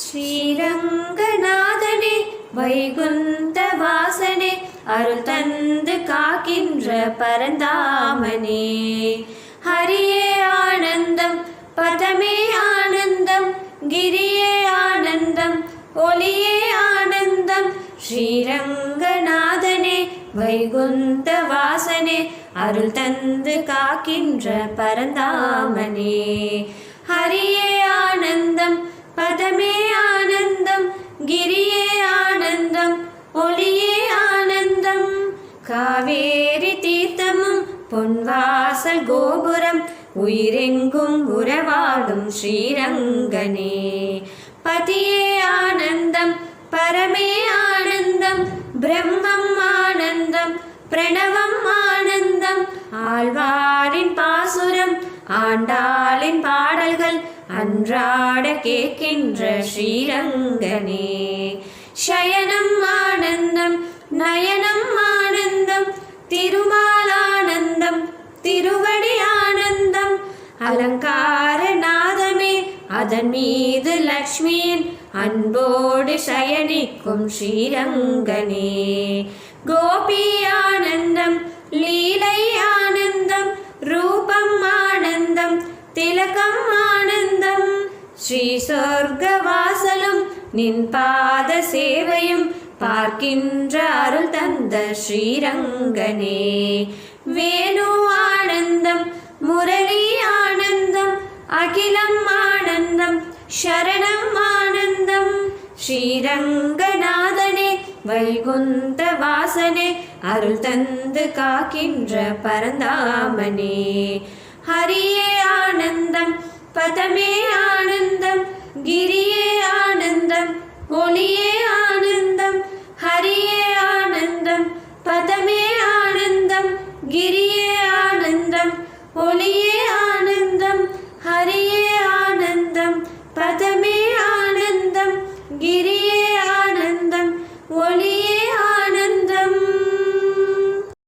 ஸ்ரீரங்கநாதனே வைகுந்த வாசனே அருள் தந்து காக்கின்ற பரந்தாமனே. ஹரியே ஆனந்தம் பதமே ஆனந்தம் கிரியே ஆனந்தம் ஒளியே ஆனந்தம். ஸ்ரீரங்கநாதனே வைகுந்த வாசனே அருள் தந்து காக்கின்ற பரந்தாமனே. காவேரி தீர்த்தமும் பொன்வாசல் கோபுரம் உயிரெங்கும் உறவாடும் ஸ்ரீரங்கனே. பதியே ஆனந்தம் பரமே ஆனந்தம் பிரம்மம் ஆனந்தம் பிரணவம் ஆனந்தம் ஆழ்வாரின் பாசுரம் ஆண்டாளின் பாடல்கள் அன்றாட கேட்கின்ற ஸ்ரீரங்கனே. சயனம் ஆனந்தம் நயனம் அலங்கார நாதமே அதன் மீது லக்ஷ்மியின் அன்போடு சயனிக்கும் ஸ்ரீரங்கனே. கோபி ஆனந்தம் லீலை ஆனந்தம் ரூபம் ஆனந்தம் திலகம் ஆனந்தம் ஸ்ரீ சொர்க்கவாசலும் நின் பாத சேவையும் பார்க்கின்ற அருள் தந்த ஸ்ரீரங்கனே. வேணு ஆனந்தம் முரளி அகிலம் ஆனந்தம் சரணம் ஆனந்தம். ஸ்ரீரங்கநாதனே வைகுந்த வாசனே அருள் தந்து காக்கின்ற பரந்தாமனே. ஹரியே ஆனந்தம் பதமே ஆனந்தம் கிரியே ஆனந்தம் ஒளியே ஆனந்தம். ஹரியே ஆனந்தம் பதமே ஆனந்தம் கிரியே ஆனந்தம் ஒளியே ஆனந்தம்